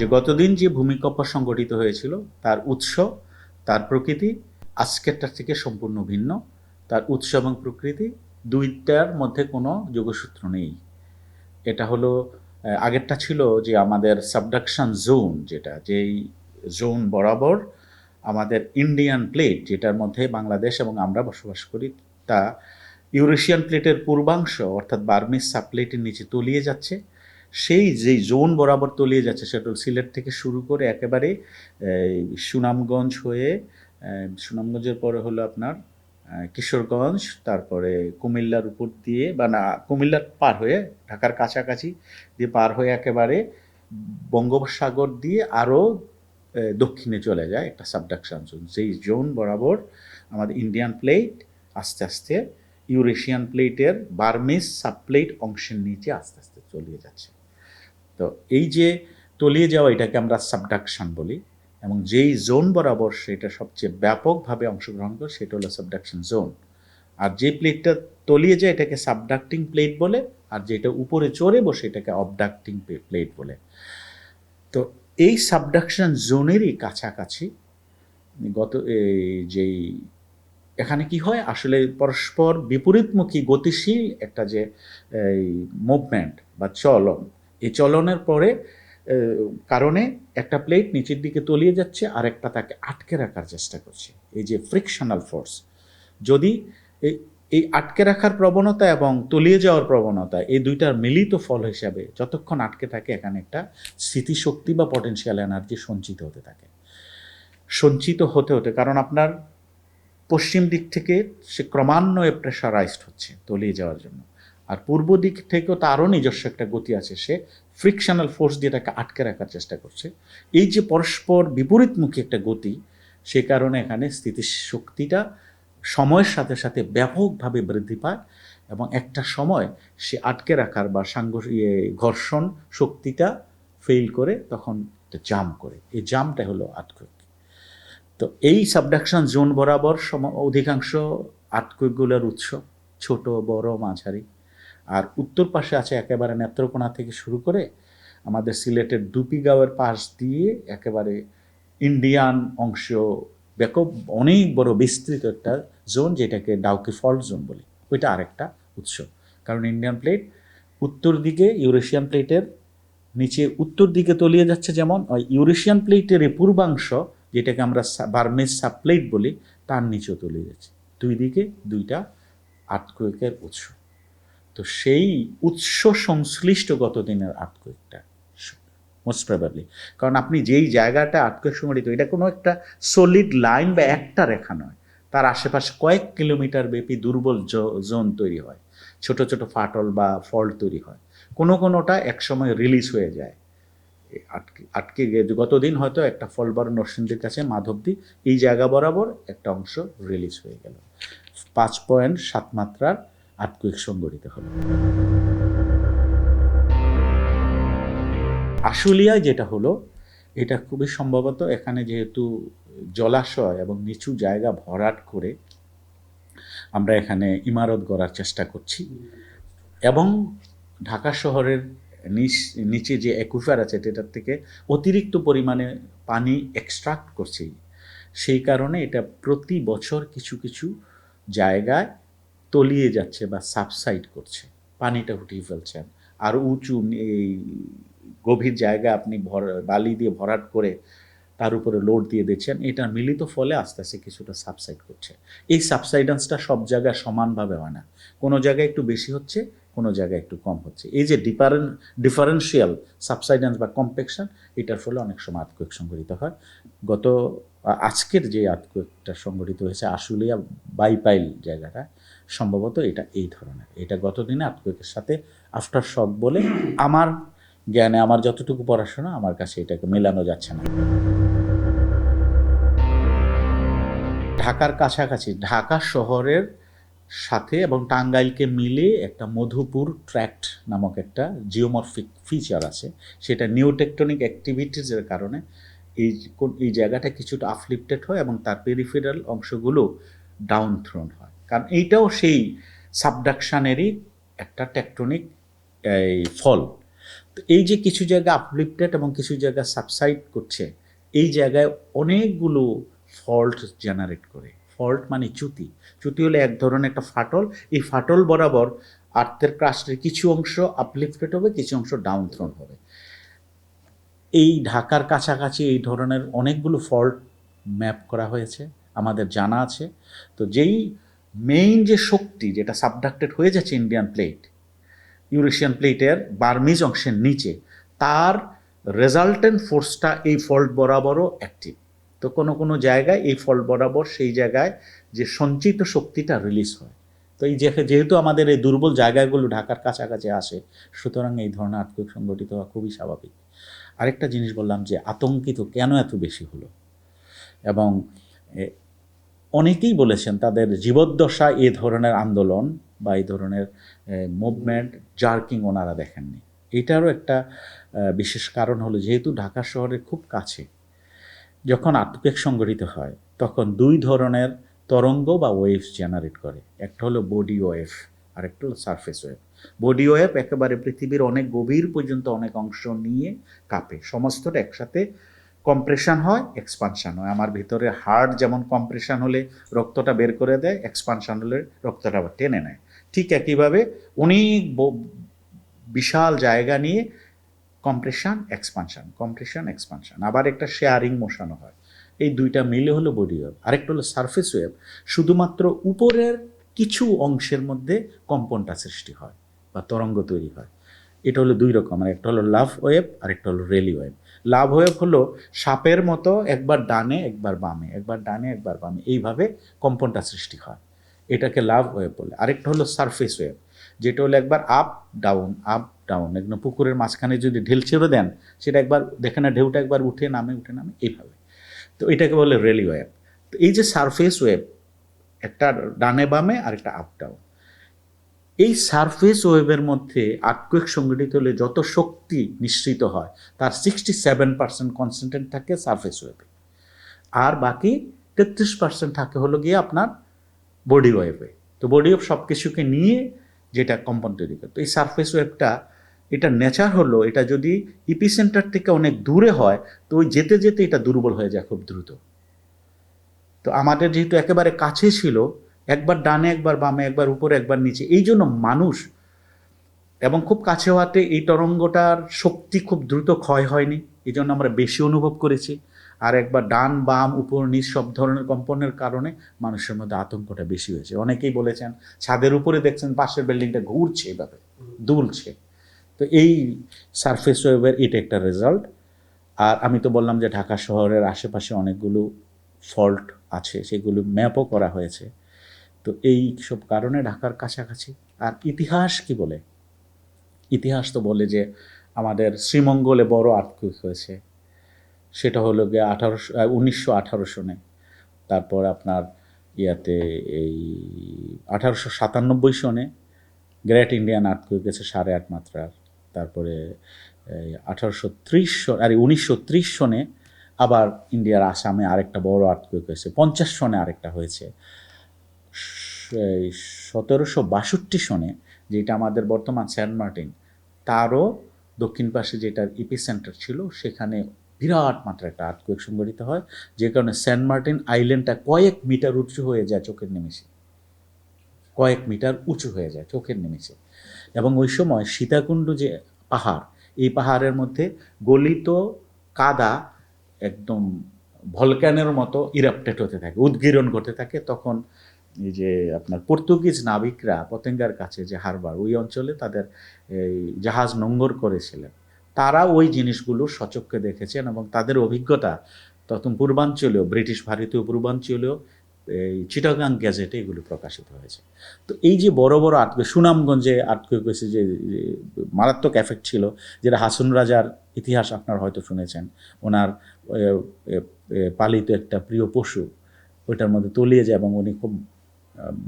যে গতদিন যে ভূমিকম্প সংঘটিত হয়েছিল, তার উৎস, তার প্রকৃতি আজকেরটার থেকে সম্পূর্ণ ভিন্ন। তার উৎস এবং প্রকৃতি, দুইটার মধ্যে কোনো যোগসূত্র নেই। এটা হলো আগেরটা ছিল যে আমাদের সাবডাকশন জোন যেটা, যেই জোন বরাবর আমাদের ইন্ডিয়ান প্লেট যেটার মধ্যে বাংলাদেশ এবং আমরা বসবাস করি, তা ইউরেশিয়ান প্লেটের পূর্বাংশ অর্থাৎ বার্মিস সাবপ্লেটের নিচে তলিয়ে যাচ্ছে। সেই যেই জোন বরাবর তলিয়ে যাচ্ছে, সেটা সিলেট থেকে শুরু করে একেবারে সুনামগঞ্জ হয়ে সুনামগঞ্জের পরে হলো আপনার কিশোরগঞ্জ, তারপরে কুমিল্লার উপর দিয়ে, বা না, কুমিল্লার পার হয়ে, ঢাকার কাছাকাছি দিয়ে পার হয়ে একেবারে বঙ্গোপসাগর দিয়ে আরও দক্ষিণে চলে যায় একটা সাবডাকশন জোন। যেই জোন বরাবর আমাদের ইন্ডিয়ান প্লেট আস্তে আস্তে ইউরেশিয়ান প্লেটের বার্মিস সাবপ্লেট অংশের নিচে আস্তে আস্তে চলিয়ে যাচ্ছে। তো এই যে তলিয়ে যাওয়া এটাকে আমরা সাবডাকশন বলি এবং যেই জোন বরাবর সেটা সবচেয়ে ব্যাপকভাবে অংশগ্রহণ করে সেটা হলো সাবডাকশন জোন আর যে প্লেটটা তলিয়ে যায় এটাকে সাবডাক্টিং প্লেট বলে, আর যেটা উপরে চড়ে বসে এটাকে অবডাক্টিং প্লেট বলে। তো এই সাবডাকশন জোনেরই কাছাকাছি গত এই যেই এখানে কি হয়? আসলে পরস্পর বিপরীতমুখী গতিশীল একটা যে মুভমেন্ট বা চলন এই চলনের পরে কারণে একটা প্লেট নিচের দিকে তলিয়ে যাচ্ছে, আর একটা তাকে আটকে রাখার চেষ্টা করছে। এই যে ফ্রিকশনাল ফোর্স যদি এই এই আটকে রাখার প্রবণতা এবং তলিয়ে যাওয়ার প্রবণতা এই দুইটার মিলিত ফল হিসাবে যতক্ষণ আটকে থাকে, এখানে একটা স্মৃতিশক্তি বা পটেনশিয়াল এনার্জি সঞ্চিত হতে থাকে। সঞ্চিত হতে হতে, কারণ আপনার পশ্চিম দিক থেকে সে ক্রমান্বয়ে প্রেশারাইজড হচ্ছে তলিয়ে যাওয়ার জন্য। আর পূর্ব দিক থেকেও তারও নিজস্ব একটা গতি আছে। সে ফ্রিকশনাল ফোর্স দিয়ে তাকে আটকে রাখার চেষ্টা করছে। এই যে পরস্পর বিপরীতমুখী একটা গতি, সে কারণে এখানে স্থিতিশক্তিটা সময়ের সাথে সাথে ব্যাপকভাবে বৃদ্ধি পায় এবং একটা সময় সে আটকে রাখার বা সাংঘ ইয়ে ঘর্ষণ শক্তিটা ফেল করে তখন জাম করে। এই জামটা হলো আটকুইক তো এই সাবডাকশন জোন বরাবর সম অধিকাংশ আটকুইকগুলোর উৎস, ছোট, বড়, মাঝারি। আর উত্তর পাশে আছে একেবারে নেত্রকোনা থেকে শুরু করে আমাদের সিলেটের ডুপিগাঁওয়ের পাশ দিয়ে একেবারে ইন্ডিয়ান অংশ, ব্যাপক, অনেক বড় বিস্তৃত একটা জোন যেটাকে ডাউকি ফল্ট জোন বলি। ওইটা আরেকটা উৎস। কারণ ইন্ডিয়ান প্লেট উত্তর দিকে ইউরেশিয়ান প্লেটের, নিচে উত্তর দিকে তলিয়ে যাচ্ছে যেমন, ওই ইউরেশিয়ান প্লেটের পূর্বাংশ, যেটাকে আমরা বার্মেজ সাবপ্লেট বলি, তার নিচেও তলিয়ে যাচ্ছে। দুই দিকে দুইটা আর্থকুয়েকের উৎস। তো সেই উৎস সংশ্লিষ্ট গত দিনের আর্থকুয়েকটা মোস্ট প্রবাবলি কারণ আপনি যেই জায়গাটা আর্থকুয়েক সংঘটিত, এটা কোনো একটা সলিড লাইন বা একটা রেখা নয়। তার আশেপাশে কয়েক কিলোমিটার ব্যাপী দুর্বল জোন তৈরি হয়। ছোট ছোট ফাটল বা ফল্ট তৈরি হয়। কোনো কোনোটা একসময় রিলিজ হয়ে যায়। আটকে আটকে গতদিন হয়তো একটা ফলবর নরসিংদীর কাছে, মাধবদী, এই জায়গা বরাবর একটা অংশ রিলিজ হয়ে গেল। পাঁচ পয়েন্ট সাত মাত্রার আটকুইক সংগঠিত হলো আশুলিয়ায় যেটা হলো, এটা খুবই সম্ভবত এখানে যেহেতু জলাশয় এবং নিচু জায়গা ভরাট করে আমরা এখানে ইমারত গড়ার চেষ্টা করছি এবং ঢাকা শহরের নিচ যে একুফার আছে, সেটার থেকে অতিরিক্ত পরিমাণে পানি এক্সট্রাক্ট করছে। সেই কারণে এটা প্রতি বছর কিছু কিছু জায়গায় তলিয়ে যাচ্ছে বা সাবসাইড করছে। পানিটা উঠিয়ে ফেলছেন। আর উঁচু এই গভীর জায়গা আপনি ভর, বালি দিয়ে ভরাট করে তার উপরে লোড দিয়ে দিচ্ছেন, এটা মিলিত ফলে আস্তে আস্তে কিছুটা সাবসাইড করছে। এই সাবসাইডেন্সটা সব জায়গায় সমানভাবে হয় না। কোনো জায়গায় একটু বেশি হচ্ছে, কোনো জায়গায় একটু কম হচ্ছে। এই যে ডিফারেন ডিফারেন্সিয়াল সাবসাইডেন্স বা কম্পেকশন এটার ফলে অনেক সময় আতকুয়েক সংঘটিত হয়। গত আজকের যে আতকুয়েকটা সংঘটিত হয়েছে, আশুলিয়া বাইপাইল জায়গাটা সম্ভবত এটা এই ধরনের। এটা গতদিনে আতকুয়েকের সাথে আফটার শক বলে আমার জ্ঞানে আমার যতটুকু পড়াশোনা, আমার কাছে এটাকে মেলানো যাচ্ছে না। ঢাকার কাছাকাছি, ঢাকা শহরের সাথে এবং টাঙ্গাইলকে মিলে একটা মধুপুর ট্র্যাক্ট নামক একটা জিওমরফিক ফিচার আছে। সেটা নিউটেকটনিক অ্যাক্টিভিটিসের কারণে এই এই জায়গাটা কিছুটা আফলিফটেড হয় এবং তার পেরিফেরাল অংশগুলো ডাউন থ্রোন হয়। কারণ এইটাও সেই সাবডাকশানেরই একটা টেকটনিক এই, ফল। তো এই যে কিছু জায়গা আপলিফটেড এবং কিছু জায়গা সাবসাইড করছে, এই জায়গায় অনেকগুলো ফল্ট জেনারেট করে। ফল্ট মানে চ্যুতি। চ্যুতি হলে এক ধরনের একটা ফাটল। এই ফাটল বরাবর আর্থের ক্রাস্টের কিছু অংশ আপলিফটেড হবে, কিছু অংশ ডাউন থ্রোন হবে। এই ঢাকার কাছাকাছি এই ধরনের অনেকগুলো ফল্ট ম্যাপ করা হয়েছে, আমাদের জানা আছে। তো যেই মেইন যে শক্তি যেটা সাবডাক্টেড হয়ে যাচ্ছে ইন্ডিয়ান প্লেট ইউরেশিয়ান প্লেটের বার্মিজ অংশের নিচে, তার রেজাল্টেন্ট ফোর্সটা এই ফল্ট বরাবরও অ্যাক্টিভ তো কোনো কোনো জায়গায় এই ফল্ট বরাবর সেই জায়গায় যে সঞ্চিত শক্তিটা রিলিজ হয়। তো এই যেহেতু আমাদের এই দুর্বল জায়গাগুলো ঢাকার কাছাকাছি আসে, সুতরাং এই ধরনের আর্থিক সংগঠিত হওয়া খুবই স্বাভাবিক। আরেকটা জিনিস বললাম যে আতঙ্কিত কেন এত বেশি হলো? এবং অনেকেই বলেছেন তাদের জীবদ্দশা এ ধরনের আন্দোলন বা এই ধরনের মুভমেন্ট জার্কিং ওনারা দেখেননি। এটারও একটা বিশেষ কারণ হলো যেহেতু ঢাকা শহরের খুব কাছে, যখন আর্থকেক সংগঠিত হয়, তখন দুই ধরনের তরঙ্গ বা ওয়েভস জেনারেট করে। একটা হলো বডি ওয়েভ আর একটা হলো সারফেস ওয়েভ বডি ওয়েভ একেবারে পৃথিবীর অনেক গভীর পর্যন্ত অনেক অংশ নিয়ে কাঁপে। সমস্তটা একসাথে কম্প্রেশন হয় এক্সপানশান হয়। আমার ভিতরে হার্ট যেমন কম্প্রেশন হলে রক্তটা বের করে দেয় এক্সপানশন হলে রক্তটা আবার টেনে নেয়। ঠিক একইভাবে অনেক বিশাল জায়গা নিয়ে কম্প্রেশন এক্সপানশন কম্প্রেশন এক্সপানশন আবার একটা শেয়ারিং মোশনও হয়। এই দুইটা মিলে হলো বডি ওয়েভ আরেকটা হলো সারফেস ওয়েভ শুধুমাত্র উপরের কিছু অংশের মধ্যে কম্পনটা সৃষ্টি হয় বা তরঙ্গ তৈরি হয়। এটা হলো দুই রকমের একটা হলো লাভ ওয়েভ আর একটা হলো রেলি ওয়েভ লাভ ওয়েভ হলো সাপের মতো একবার ডানে, একবার বামে, একবার ডানে, একবার বামে। এইভাবে কম্পনটা সৃষ্টি হয়। এটাকে লাভ ওয়েভ বলে। আরেকটা হলো সারফেস ওয়েভ যেটা হলো একবার আপ ডাউন আপ ডাউন একদম পুকুরের মাঝখানে যদি ঢিল ছেড়ে দেন, সেটা একবার দেখে না, ঢেউটা একবার উঠে নামে উঠে নামে, এইভাবে। তো এটাকে বলে রেলি ওয়েভ তো এই যে সারফেস ওয়েভ একটা ডানে বামে আর একটা আপ ডাউন এই সারফেস ওয়েভের মধ্যে আর্থকুয়েক সংগঠিত হলে যত শক্তি নিঃসৃত হয়, তার সিক্সটি সেভেন পার্সেন্ট কনসেন্ট্রেট থাকে সারফেস ওয়েভে আর বাকি তেত্রিশ পার্সেন্ট থাকে হলো গিয়ে আপনার বডি ওয়েভে তো বডি ওয়েভ সব কিছুকে নিয়ে যেটা কম্পন তৈরি করে। তো এই সারফেস ওয়েভটা এটা নেচার হলো, এটা যদি ইপি সেন্টার থেকে অনেক দূরে হয়, তো ওই যেতে যেতে এটা দুর্বল হয়ে যায় খুব দ্রুত। তো আমাদের যেহেতু একেবারে কাছে ছিল একবার ডানে, একবার বামে, একবার উপরে, একবার নিচে। এই জন্য মানুষ এবং খুব কাছে হওয়াতে এই তরঙ্গটার শক্তি খুব দ্রুত ক্ষয় হয়নি। এই জন্য আমরা বেশি অনুভব করেছি। আর একবার ডান, বাম, উপর, নিচ সব ধরনের কম্পনের কারণে মানুষের মধ্যে আতঙ্কটা বেশি হয়েছে। অনেকেই বলেছেন, ছাদের উপরে দেখছেন, পাশের বিল্ডিংটা ঘুরছে এভাবে, দুলছে। তো এই সারফেস ওয়েভের এটা একটা রেজাল্ট আর আমি তো বললাম যে ঢাকা শহরের আশেপাশে অনেকগুলো ফল্ট আছে, সেগুলো ম্যাপও করা হয়েছে। তো এই সব কারণে ঢাকার কাছাকাছি। আর ইতিহাস কি বলে? ইতিহাস তো বলে যে আমাদের শ্রীমঙ্গলে বড় আর্থকুইক হয়েছে। সেটা হলো গিয়ে আঠারোশো উনিশশো আঠারো সনে। তারপর আপনার ইয়াতে এই আঠারোশো সাতানব্বই সনে গ্রেট ইন্ডিয়ান আর্থকুইক গেছে সাড়ে আট মাত্রার। তারপরে আঠারোশো ত্রিশ আর উনিশশো ত্রিশ সনে আবার ইন্ডিয়ার আসামে আরেকটা বড় আর্থকুইক হয়েছে। পঞ্চাশ সনে আরেকটা হয়েছে। সতেরোশো বাষট্টি সনে যেটা আমাদের বর্তমান সেন্ট মার্টিন, তারও দক্ষিণ পাশে যেটা ইপি সেন্টার ছিল, সেখানে বিরাট মাত্রা একটা আর্থকুয়েক সংঘটিত হয়, যে কারণে সেন্ট মার্টিন আইল্যান্ডটা কয়েক মিটার উঁচু হয়ে যায় চোখের নিমেষে। কয়েক মিটার উঁচু হয়ে যায় চোখের নিমেষে। এবং ওই সময় সীতাকুণ্ড যে পাহাড়, এই পাহাড়ের মধ্যে গলিত কাদা একদম ভলক্যানের মতো ইরাপটেট হতে থাকে, উদ্গীরণ করতে থাকে। তখন এই যে আপনার পর্তুগিজ নাবিকরা পতেঙ্গার কাছে যে হারবার, ওই অঞ্চলে তাদের এই জাহাজ নোঙ্গর করেছিলেন। তারা ওই জিনিসগুলো সচক্ষে দেখেছেন এবং তাদের অভিজ্ঞতা তখন পূর্বাঞ্চলীয়, ব্রিটিশ ভারতীয় পূর্বাঞ্চলীয়, এই চিটাগাং গ্যাজেটে এগুলো প্রকাশিত হয়েছে। তো এই যে বড় বড় আটকে সুনামগঞ্জে আটকে হয়েছে যে মারাত্মক এফেক্ট ছিল, যেটা হাসন রাজার ইতিহাস আপনার হয়তো শুনেছেন, ওনার পালিত একটা প্রিয় পশু, ওইটার মধ্যে তলিয়ে যায় এবং উনি খুব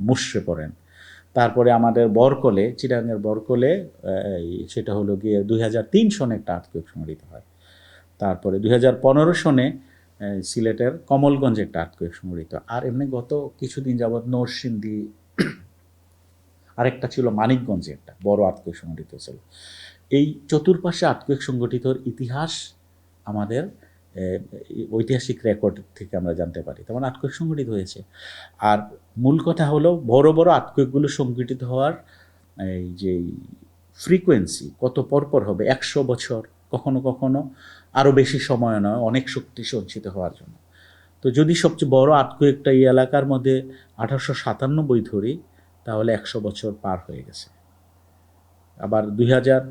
মুষড়ে পড়েন। তারপরে আমাদের বরকলে, চিটাগাংয়ের বরকলে সেটা হলো গিয়ে দুই হাজার তিন সনে একটা আর্থকুয়েক সংঘটিত হয়। তারপরে দুই হাজার পনেরো সনে সিলেটের কমলগঞ্জে একটা আর্থকুয়েক সংঘটিত। আর এমনি গত কিছুদিন যাবৎ নরসিংদী, আরেকটা ছিল মানিকগঞ্জে একটা বড় আর্থকুয়েক সংঘটিত ছিল। এই চতুর্পাশে আর্থকুয়েক সংগঠিতর ইতিহাস আমাদের ঐতিহাসিক রেকর্ড থেকে আমরা জানতে পারি। তেমন আর্থকুয়েক সংগঠিত হয়েছে। আর মূল কথা হলো, বড় বড় আর্থকুয়েকগুলো সংগঠিত হওয়ার এই যে ফ্রিকোয়েন্সি কত পরপর হবে, একশো বছর, কখনো কখনো আরও বেশি সময় নয়, অনেক শক্তি সঞ্চিত হওয়ার জন্য। তো যদি সবচেয়ে বড় আর্থকুয়েকটা এই এলাকার মধ্যে আঠারোশো সাতানব্বই ধরি, তাহলে একশো বছর পার হয়ে গেছে। আবার দুই হাজার,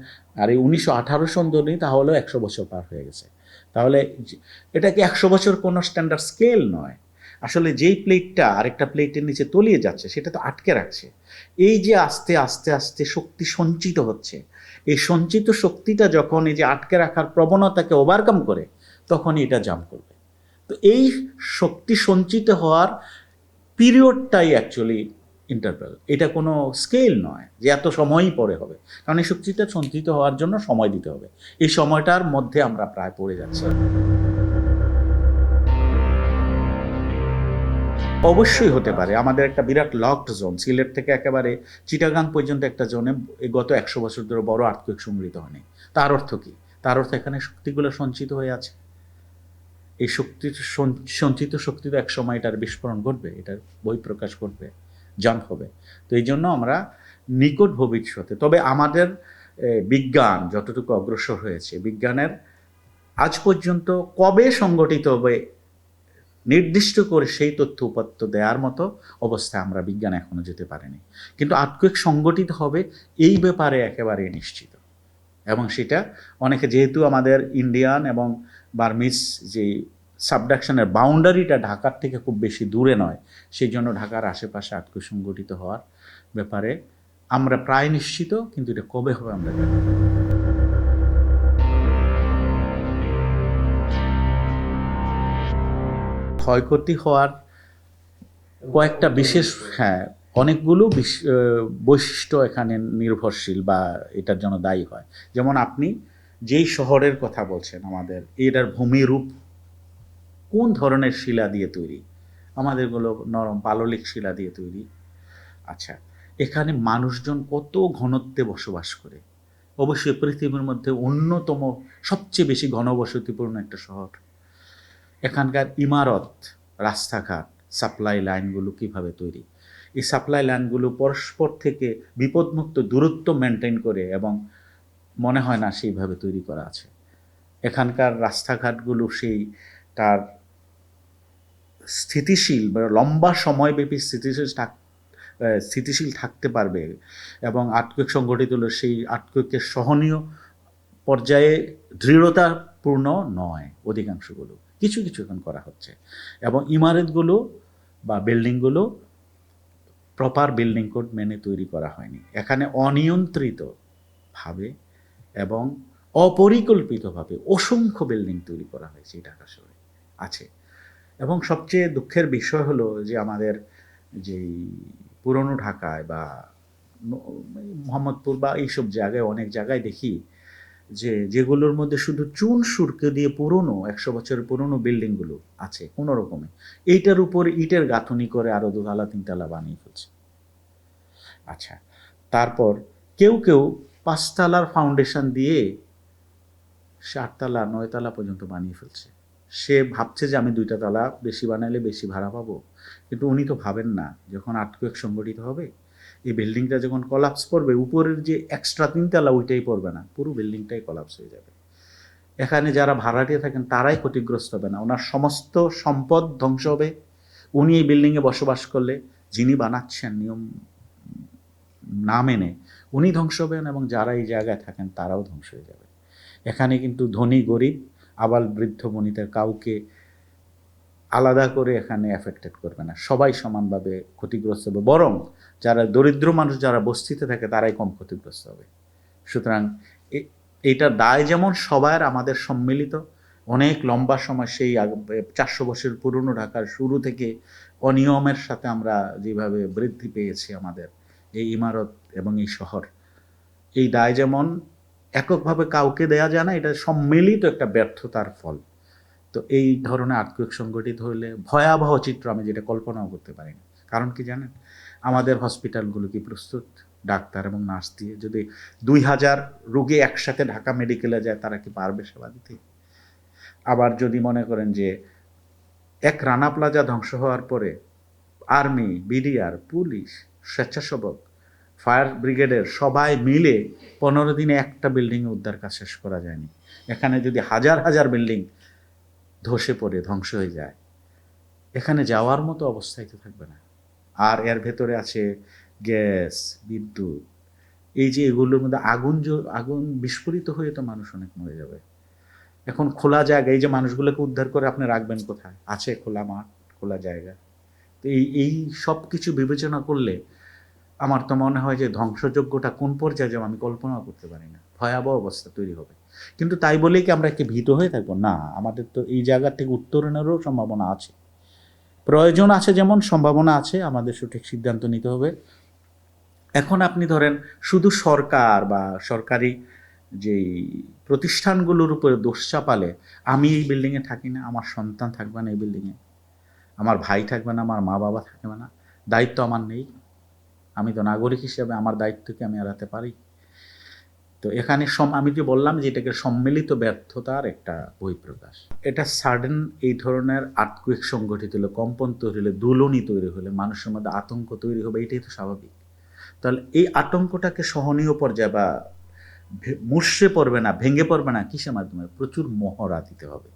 আর এই উনিশশো আঠারো সন ধরি, তাহলেও একশো বছর পার হয়ে গেছে। তাহলে এটা কি একশো বছর কোনো স্ট্যান্ডার্ড স্কেল নয়? আসলে যেই প্লেটটা আরেকটা প্লেটের নিচে তলিয়ে যাচ্ছে, সেটা তো আটকে রাখছে। এই যে আস্তে আস্তে আস্তে শক্তি সঞ্চিত হচ্ছে, এই সঞ্চিত শক্তিটা যখন এই যে আটকে রাখার প্রবণতাকে ওভারকাম করে, তখনই এটা জাম্প করবে। তো এই শক্তি সঞ্চিত হওয়ার পিরিয়ডটাই অ্যাকচুয়ালি ইন্টারভেল এটা কোনো স্কেল নয় যে এত সময়ই পরে হবে। কারণ এই শক্তিটা সঞ্চিত হওয়ার জন্য সময় দিতে হবে। এই সময়টার মধ্যে আমরা প্রায় পড়ে যাচ্ছি। অবশ্যই হতে পারে। আমাদের একটা বিরাট লকড জোন সিলেট থেকে একেবারে চিটাগাং পর্যন্ত একটা জোনে গত একশো বছর ধরে বড় আর্থকুয়েক সংগৃহীত হয়নি। তার অর্থ কি? তার অর্থ এখানে শক্তিগুলো সঞ্চিত হয়ে আছে। এই শক্তি সঞ্চিত শক্তি তো এক সময় এটার বিস্ফোরণ ঘটবে, এটার বই প্রকাশ করবে জাম্প হবে। তো এই জন্য আমরা নিকট ভবিষ্যতে, তবে আমাদের বিজ্ঞান যতটুকু অগ্রসর হয়েছে, বিজ্ঞানের আজ পর্যন্ত কবে সংগঠিত হবে, নির্দিষ্ট করে সেই তথ্য উপাত্ত দেওয়ার মতো অবস্থায় আমরা বিজ্ঞান এখনও যেতে পারিনি। কিন্তু আর্থকুয়েক সংগঠিত হবে এই ব্যাপারে একেবারে নিশ্চিত। এবং সেটা অনেকে, যেহেতু আমাদের ইন্ডিয়ান এবং বার্মিস যে সাবডাকশনের বাউন্ডারিটা ঢাকার থেকে খুব বেশি দূরে নয়। সেই জন্য ঢাকার আশেপাশে আর্থকুয়েক সংগঠিত হওয়ার ব্যাপারে আমরা প্রায় নিশ্চিত, কিন্তু এটা কবে হবে আমরা জানি ক্ষয়ক্ষতি হওয়ার কয়েকটা বিশেষ হ্যাঁ অনেকগুলো বিশ- বৈশিষ্ট্য এখানে নির্ভরশীল বা এটার জন্য দায়ী হয়। যেমন আপনি যেই শহরের কথা বলছেন আমাদের, এটার ভূমিরূপ কোন ধরনের শিলা দিয়ে তৈরি? আমাদেরগুলো নরম পাললিক শিলা দিয়ে তৈরি। আচ্ছা এখানে মানুষজন কত ঘনত্বে বসবাস করে? অবশ্যই পৃথিবীর মধ্যে অন্যতম সবচেয়ে বেশি ঘনবসতিপূর্ণ একটা শহর। এখানকার ইমারত, রাস্তাঘাট, সাপ্লাই লাইনগুলো কীভাবে তৈরি? এই সাপ্লাই লাইনগুলো পরস্পর থেকে বিপদমুক্ত দূরত্ব মেনটেন করে এবং মনে হয় না সেইভাবে তৈরি করা আছে। এখানকার রাস্তাঘাটগুলো সেই তার স্থিতিশীল বা লম্বা সময়ব্যাপী স্থিতিশীল থাক স্থিতিশীল থাকতে পারবে এবং আর্থকুয়েক সংগঠিত হলে সেই আর্থকুয়েকের সহনীয় পর্যায়ে দৃঢ়তাপূর্ণ নয় অধিকাংশগুলো। কিছু কিছু এখন করা হচ্ছে এবং ইমারতগুলো বা বিল্ডিংগুলো প্রপার বিল্ডিং কোড মেনে তৈরি করা হয়নি। এখানে অনিয়ন্ত্রিতভাবে এবং অপরিকল্পিতভাবে অসংখ্য বিল্ডিং তৈরি করা হয়েছে এই ঢাকা শহরে। আছে। এবং সবচেয়ে দুঃখের বিষয় হলো যে আমাদের যেই পুরনো ঢাকায় বা মোহাম্মদপুর বা এইসব জায়গায়, অনেক জায়গায় দেখি যে যেগুলোর মধ্যে শুধু চুন সুরকে দিয়ে পুরনো, একশো বছরের পুরনো বিল্ডিংগুলো আছে, কোনো রকমে। এইটার উপর ইটের গাঁথনি করে আরও দুতলা, তিনতলা বানিয়ে ফেলছে। আচ্ছা তারপর কেউ কেউ পাঁচতলার ফাউন্ডেশন দিয়ে সাততলা নয়তলা পর্যন্ত বানিয়ে ফেলছে। সে ভাবছে যে আমি দুইটা তলা বেশি বানাইলে বেশি ভাড়া পাবো। কিন্তু উনি তো ভাবেন না, যখন আর্থকুয়েক সংগঠিত হবে, এই বিল্ডিংটা যখন কলাপস করবে উপরের যে এক্সট্রা তিনতলা ওইটাই পড়বে না, পুরো বিল্ডিংটাই কলাপস হয়ে যাবে। এখানে যারা ভাড়াটিয়ে থাকেন, তারাই ক্ষতিগ্রস্ত হবে না। ওনার সমস্ত সম্পদ ধ্বংস হবে। উনি এই বিল্ডিংয়ে বসবাস করলে, যিনি বানাচ্ছেন, নিয়ম না মেনে, উনি ধ্বংস হবেন এবং যারা এই জায়গায় থাকেন, তারাও ধ্বংস হয়ে যাবে। এখানে কিন্তু ধনী, গরিব আবাল বৃদ্ধ বনিতার কাউকে আলাদা করে এখানে অ্যাফেক্টেড করবে না। সবাই সমানভাবে ক্ষতিগ্রস্ত হবে। বরং যারা দরিদ্র মানুষ, যারা বস্তিতে থাকে, তারাই কম ক্ষতিগ্রস্ত হবে। সুতরাং এ- এইটার দায় যেমন সবার আমাদের সম্মিলিত। অনেক লম্বা সময় সেই চারশো বছর পুরনো ঢাকার শুরু থেকে অনিয়মের সাথে আমরা যেভাবে বৃদ্ধি পেয়েছি আমাদের, এই ইমারত এবং এই শহর, এই দায় যেমন এককভাবে কাউকে দেয়া যায় না, এটা সম্মিলিত একটা ব্যর্থতার ফল। তো এই ধরনের আর্থিক সংগঠিত হলে ভয়াবহ চিত্র আমি যেটা কল্পনাও করতে পারি না। কারণ কি জানেন? আমাদের হসপিটালগুলো কি প্রস্তুত? ডাক্তার এবং নার্স দিয়ে যদি দুই হাজার রোগী একসাথে ঢাকা মেডিকেলে যায়, তারা কি পারবে সেবা দিতে? আবার যদি মনে করেন যে এক রানা প্লাজা ধ্বংস হওয়ার পরে আর্মি, বিডিআর, পুলিশ, স্বেচ্ছাসেবক ফায়ার ব্রিগেডের সবাই মিলে পনেরো দিনে একটা বিল্ডিং উদ্ধার কাজ শেষ করা যায়নি। এখানে যদি হাজার হাজার বিল্ডিং ধসে পড়ে, ধ্বংস হয়ে যায়, এখানে যাওয়ার মতো অবস্থায় তো থাকবে না। আর এর ভেতরে আছে গ্যাস, বিদ্যুৎ। এই যে এগুলোর মধ্যে আগুন আগুন বিস্ফোরিত হয়ে তো মানুষ অনেক মরে যাবে। এখন খোলা জায়গা, এই যে মানুষগুলোকে উদ্ধার করে আপনি রাখবেন কোথায়? আছে খোলা মাঠ, খোলা জায়গা। তো এই এই সব কিছু বিবেচনা করলে আমার তো মনে হয় যে ধ্বংসযোগ্যটা কোন পর্যায়ে যাবে আমি কল্পনা করতে পারি না। ভয়াবহ অবস্থা তৈরি হবে। কিন্তু তাই বলেই কি আমরা কি ভীত হয়ে থাকব? না, আমাদের তো এই জায়গা থেকে উত্তরণেরও সম্ভাবনা আছে। প্রয়োজন আছে যেমন, সম্ভাবনা আছে, আমাদের সঠিক সিদ্ধান্ত নিতে হবে। এখন আপনি ধরেন, শুধু সরকার বা সরকারি যেই প্রতিষ্ঠানগুলোর উপরে দোষ চাপালে, আমি এই বিল্ডিংয়ে থাকি না, আমার সন্তান থাকবে না এই বিল্ডিংয়ে আমার ভাই থাকবে না, আমার মা বাবা থাকবে না। দায়িত্ব আমার নেই। আমি তো নাগরিক হিসেবে আমার দায়িত্বকে আমি এড়াতে পারি। তো এখানে সম, আমি যে বললাম যে এটাকে সম্মিলিত ব্যর্থতার একটা বহিঃপ্রকাশ এটা সাডেন এই ধরনের আর্থকুইক সংগঠিত হলে, কম্পন তৈরি হলে, দুলনি তৈরি হলে, মানুষের মধ্যে আতঙ্ক তৈরি হবে, এটাই তো স্বাভাবিক। তাহলে এই আতঙ্কটাকে সহনীয় পর্যায়ে বা মুষড়ে পড়বে না, ভেঙে পড়বে না কিসের মাধ্যমে? প্রচুর মহড়া দিতে হবে।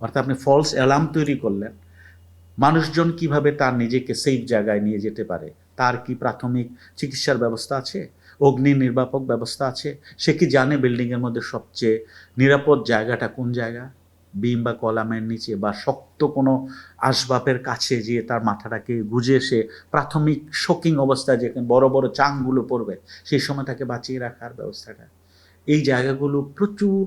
অর্থাৎ আপনি ফলস অ্যালার্ম তৈরি করলেন, মানুষজন কীভাবে তার নিজেকে সেফ জায়গায় নিয়ে যেতে পারে? তার কি প্রাথমিক চিকিৎসার ব্যবস্থা আছে? অগ্নি নির্বাপক ব্যবস্থা আছে? সে কি জানে বিল্ডিংয়ের মধ্যে সবচেয়ে নিরাপদ জায়গাটা কোন জায়গা? বিম বা কলামের নিচে বা শক্ত কোনো আসবাবের কাছে গিয়ে তার মাথাটাকে গুজে সে প্রাথমিক শোকিং অবস্থায় যেখানে বড় বড় চাংগুলো পড়বে, সেই সময় তাকে বাঁচিয়ে রাখার ব্যবস্থাটা। এই জায়গাগুলো প্রচুর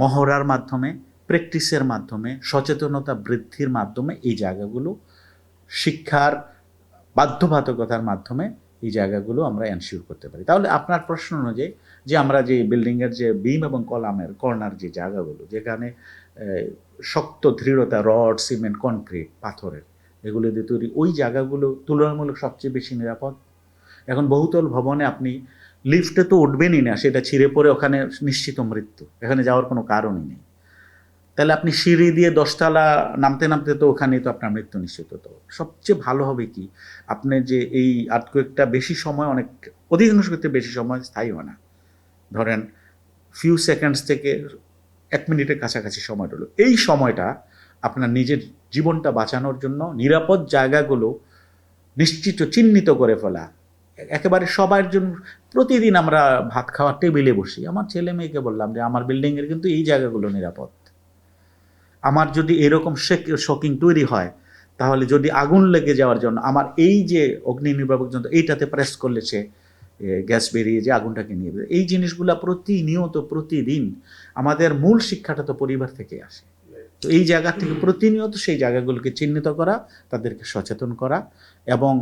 মহড়ার মাধ্যমে প্র্যাকটিসের মাধ্যমে, সচেতনতা বৃদ্ধির মাধ্যমে এই জায়গাগুলো শিক্ষার বাধ্যবাধকতার মাধ্যমে এই জায়গাগুলো আমরা এনশিওর করতে পারি। তাহলে আপনার প্রশ্ন অনুযায়ী যে আমরা যে বিল্ডিংয়ের যে বিম এবং কলামের কর্নার যে জায়গাগুলো, যেখানে শক্ত দৃঢ়তা রড সিমেন্ট কনক্রিট পাথরের, এগুলো দিয়ে তৈরি, ওই জায়গাগুলো তুলনামূলক সবচেয়ে বেশি নিরাপদ? এখন বহুতল ভবনে আপনি লিফটে তো উঠবেনই না, সেটা ছিঁড়ে পড়ে ওখানে নিশ্চিত মৃত্যু, এখানে যাওয়ার কোনো কারণই নেই। তাহলে আপনি সিঁড়ি দিয়ে দশতলা নামতে নামতে তো ওখানেই তো আপনার মৃত্যু নিশ্চিত হতো সবচেয়ে ভালো হবে কি? আপনি যে এই আর্থকোয়েকটা বেশি সময় অনেক, অধিকাংশ ক্ষেত্রে বেশি সময় স্থায়ী হয় না। ধরেন ফিউ সেকেন্ডস থেকে এক মিনিটের কাছাকাছি সময় হলো এই সময়টা আপনার নিজের জীবনটা বাঁচানোর জন্য নিরাপদ জায়গাগুলো নিশ্চিত চিহ্নিত করে ফেলা। একেবারে সবার জন্য প্রতিদিন আমরা ভাত খাওয়ার টেবিলে বসি। আমার ছেলে মেয়েকে বললাম যে, আমার বিল্ডিংয়ের কিন্তু এই জায়গাগুলো নিরাপদ। আমার যদি এরকম শকিং তৈরি হয়, তাহলে যদি আগুন লেগে যাওয়ার জন্য আমার এই যে অগ্নি নির্বাপক যন্ত্র, এইটাতে প্রেস করলে সে গ্যাস বেরিয়ে যে আগুনটাকে নিয়ে এই জিনিসগুলা প্রতিনিয়ত, প্রতিদিন আমাদের মূল শিক্ষাটা তো পরিবার থেকে আসে। তো এই জায়গা থেকে প্রতিনিয়ত সেই জায়গাগুলোকে চিহ্নিত করা, তাদেরকে সচেতন করা এবং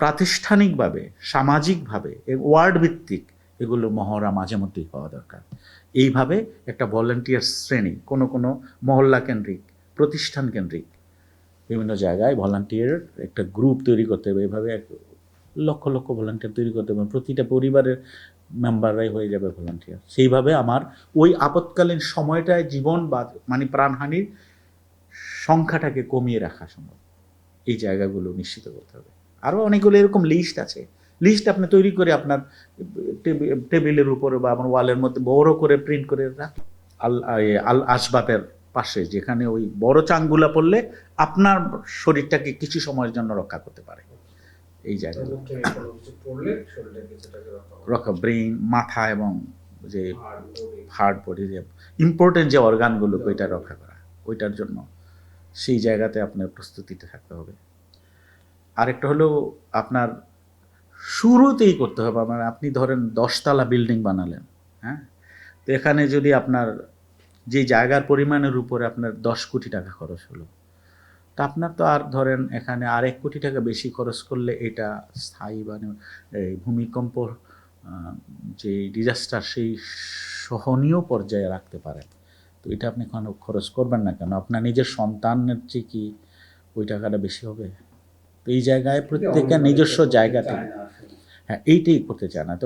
প্রাতিষ্ঠানিকভাবে, সামাজিকভাবে ওয়ার্ড ভিত্তিক এগুলো মহড়া মাঝে মধ্যেই হওয়া দরকার। এইভাবে একটা ভলেন্টিয়ার শ্রেণি, কোনো কোনো মহল্লা কেন্দ্রিক, প্রতিষ্ঠান কেন্দ্রিক, বিভিন্ন জায়গায় ভলান্টিয়ার একটা গ্রুপ তৈরি করতে হবে। এভাবে এক লক্ষ লক্ষ ভলান্টিয়ার তৈরি করতে হবে। প্রতিটা পরিবারের মেম্বাররাই হয়ে যাবে ভলান্টিয়ার সেইভাবে আমার ওই আপৎকালীন সময়টায় জীবন বা মানে প্রাণহানির সংখ্যাটাকে কমিয়ে রাখা সম্ভব। এই জায়গাগুলো নিশ্চিত করতে হবে। আরও অনেকগুলো এরকম লিস্ট আছে। লিস্ট আপনি তৈরি করে আপনার টেবিলের উপরে বা আপনার ওয়ালের মধ্যে বড় করে প্রিন্ট করে রাখ। আল আল আসবাবের পাশে যেখানে ওই বড় চাংগুলা পড়লে আপনার শরীরটাকে কিছু সময়ের জন্য রক্ষা করতে পারে। এই রক্ষা করে। ব্রেইন মাথা এবং যে হার্ট বডি যে ইম্পর্টেন্ট যে অর্গানগুলো ওইটা রক্ষা করা ওইটার জন্য সেই জায়গাতে আপনার প্রস্তুতিতে থাকতে হবে। আরেকটা হলো আপনার শুরুতেই করতে হবে। মানে আপনি ধরেন দশতলা বিল্ডিং বানালেন হ্যাঁ? তো এখানে যদি আপনার যে জায়গার পরিমাণের উপরে আপনার দশ কোটি টাকা খরচ হলো তা আপনার তো আর ধরেন এখানে আর এক কোটি টাকা বেশি খরচ করলে এটা স্থায়ী মানে এই ভূমিকম্প যে ডিজাস্টার সেই সহনীয় পর্যায়ে রাখতে পারেন তো এটা আপনি কোনো খরচ করবেন না কেন? আপনার নিজের সন্তানের চেয়ে কি ওই টাকাটা বেশি হবে? তো এই জায়গায় প্রত্যেকের নিজস্ব জায়গা থেকে। হ্যাঁ এইটাই করতে চায় না। তো